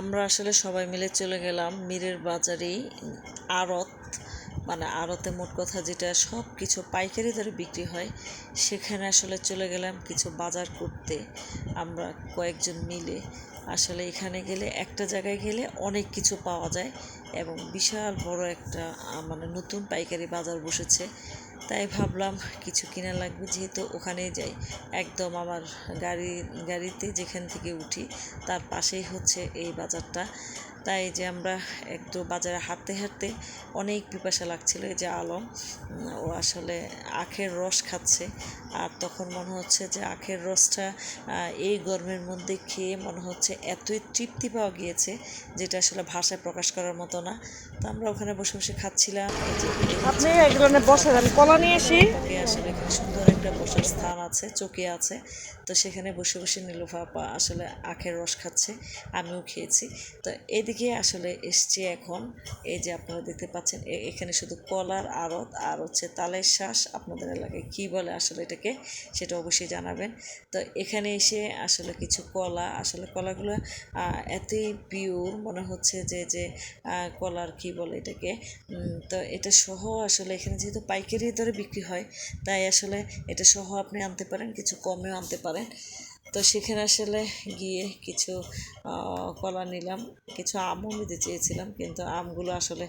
আমরা আসলে সবাই মিলে চলে গেলাম মীরের বাজারেই আড়ত মানে আড়তে মোট কথা যেটা সব কিছু পাইকারি দরে বিক্রি হয়, সেখানে আসলে চলে গেলাম কিছু বাজার করতে। আমরা কয়েকজন মিলে আসলে এখানে গেলে একটা জায়গায় গেলে অনেক কিছু পাওয়া যায় এবং বিশাল বড় একটা মানে নতুন পাইকারি বাজার বসেছে। তাই ভাবলাম কিছু কিনা লাগবে যেহেতু ওখানেই যাই। একদম আমার গাড়ি, গাড়িতে যেখান থেকে উঠি, তার পাশেই হচ্ছে এই বাজারটা। তাই যে আমরা একটু বাজারে হাঁটতে হাঁটতে অনেক পিপাসা লাগছিল এই যে আলম। ও আসলে আখের রস খাচ্ছে। আর তখন মনে হচ্ছে যে আখের রসটা এই গরমের মধ্যে খেয়ে মনে হচ্ছে এতই তৃপ্তি পাওয়া গিয়েছে যেটা আসলে ভাষায় প্রকাশ করার মতো না। তো আমরা ওখানে বসে বসে খাচ্ছিলাম। এই যে আপনি এগুলো বসেন আমি কলা নিয়ে আসি। আসলে এখানে সুন্দর একটা বসার স্থান আছে চৌকি আছে। তো সেখানে বসে বসে নীলুফা আসলে আখের রস খাচ্ছে আমিও খেয়েছি। তো এদিকে আসলে এসছি এখন। এই যে আপনারা দেখতে পাচ্ছেন এখানে শুধু কলার আড়ত আর হচ্ছে তালের শ্বাস আপনাদের এলাকায় কী বলে আসলে এটাকে, সেটা অবশ্যই জানাবেন। তো এখানে এসে আসলে কিছু কলা, আসলে কলাগুলো এতই পিওর মনে হচ্ছে যে যে কলার কি বলে এটাকে তো এটা সহ আসলে এখানে যেহেতু পাইকারি দরে বিক্রি হয়, তাই আসলে এটা সহ আপনি আনতে পারেন, কিছু কমেও আনতে পারেন। তো সেখানে আসলে গিয়ে কিছু কলা নিলাম। কিছু আমও নিতে চেয়েছিলাম, কিন্তু আমগুলো আসলে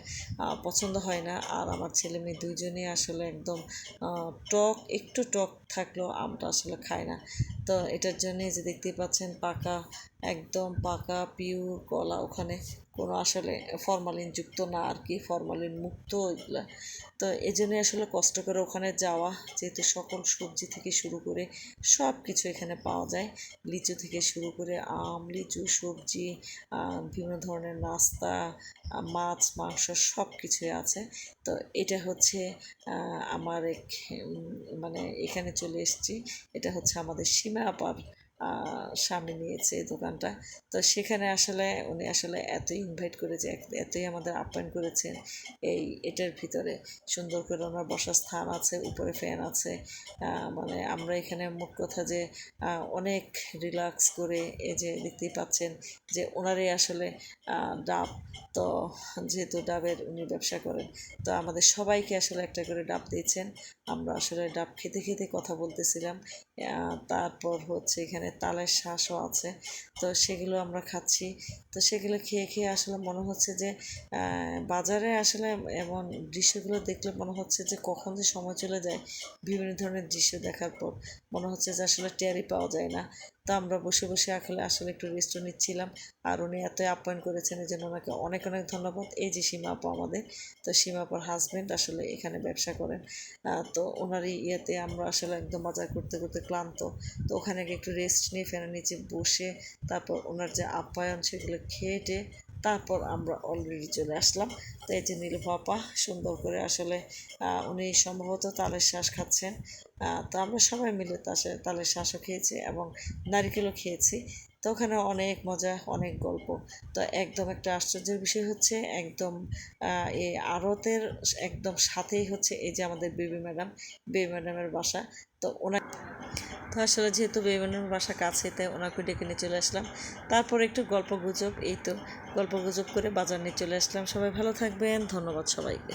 পছন্দ হয় না। আর আমার ছেলে মেয়ে দুজনই আসলে একদম টক, একটু টক থাকলেও আমটা আসলে খায় না। তো এটার জন্যে যে দেখতেই পাচ্ছেন পাকা, একদম পাকা পিওর কলা ওখানে। কোনো আসলে ফরমালিন যুক্ত না আর কি ফরমালিন মুক্ত এগুলা। তো এই জন্যই আসলে কষ্ট করে ওখানে যাওয়া, যেহেতু সকল সবজি থেকে শুরু করে সব কিছু এখানে পাওয়া যায়। লিচু থেকে শুরু করে আম, লিচু, সবজি বিভিন্ন ধরনের নাস্তা মাছ, মাংস সব কিছুই আছে। তো এটা হচ্ছে আমার এক মানে এখানে চলে এসেছি। এটা হচ্ছে আমাদের সীমা আপার সামনে নিয়েছে এই দোকানটা। তো সেখানে আসলে উনি আসলে এতই ইনভাইট করেছে এতই আমাদের আপ্যায়ন করেছেন এই এটার ভিতরে। সুন্দর করে ওনার বসার স্থান আছে, উপরে ফ্যান আছে। মানে আমরা এখানে মোট কথা যে অনেক রিল্যাক্স করে এই যে দেখতেই পাচ্ছেন যে, ওনারই আসলে ডাব। তো যেহেতু ডাবের উনি ব্যবসা করেন, তো আমাদের সবাইকে আসলে একটা করে ডাব দিয়েছেন। আমরা আসলে ডাব খেতে খেতে কথা বলতেছিলাম। তারপর হচ্ছে এখানে তালের শাঁসও আছে। তো সেগুলো আমরা খাচ্ছি। তো সেগুলো খেয়ে খেয়ে আসলে মনে হচ্ছে যে বাজারে আসলে এমন দৃশ্যগুলো দেখলে মনে হচ্ছে যে, কখন যে সময় চলে যায়, বিভিন্ন ধরনের দৃশ্য দেখার পর মনে হচ্ছে যে আসলে টেরই পাওয়া যায় না। তো আমরা বসে বসে আসলে আসলে একটু রেস্টও নিচ্ছিলাম। আর উনি এতই আপ্যায়ন করেছেন, এই জন্য ওনাকে অনেক অনেক ধন্যবাদ। এই যে সীমা আপু আমাদের, তো সীমা আপুর হাজব্যান্ড আসলে এখানে ব্যবসা করেন। তো ওনারই ইয়েতে আমরা আসলে একদম বাজার করতে করতে ক্লান্ত। তো ওখানে একটু রেস্ট নিয়ে ফ্যানের নিচে বসে, তারপর ওনার যে আপ্যায়ন, সেগুলো খেয়ে টেয়ে তারপর আমরা অলরেডি চলে আসলাম। তো এই যে নীল পাপা, সুন্দর করে আসলে উনি সম্ভবত তালের শ্বাস খাচ্ছেন। তো আমরা সবাই মিলে তালের শ্বাসও খেয়েছি এবং নারিকেলও খেয়েছি। তো ওখানে অনেক মজা, অনেক গল্প। তো একদম একটা আশ্চর্যের বিষয় হচ্ছে, একদম এই আড়তের একদম সাথেই হচ্ছে এই যে আমাদের বেবি ম্যাডাম, বেবি ম্যাডামের বাসা। তো ওনার তো আসলে যেহেতু বেবনের বাসা কাছে, তাই ওনাকে ডেকে নিয়ে চলে আসলাম। তারপর একটু গল্প গুজব, এই তো গল্প গুজব করে বাজার নিয়ে চলে আসলাম। সবাই ভালো থাকবেন, ধন্যবাদ সবাইকে।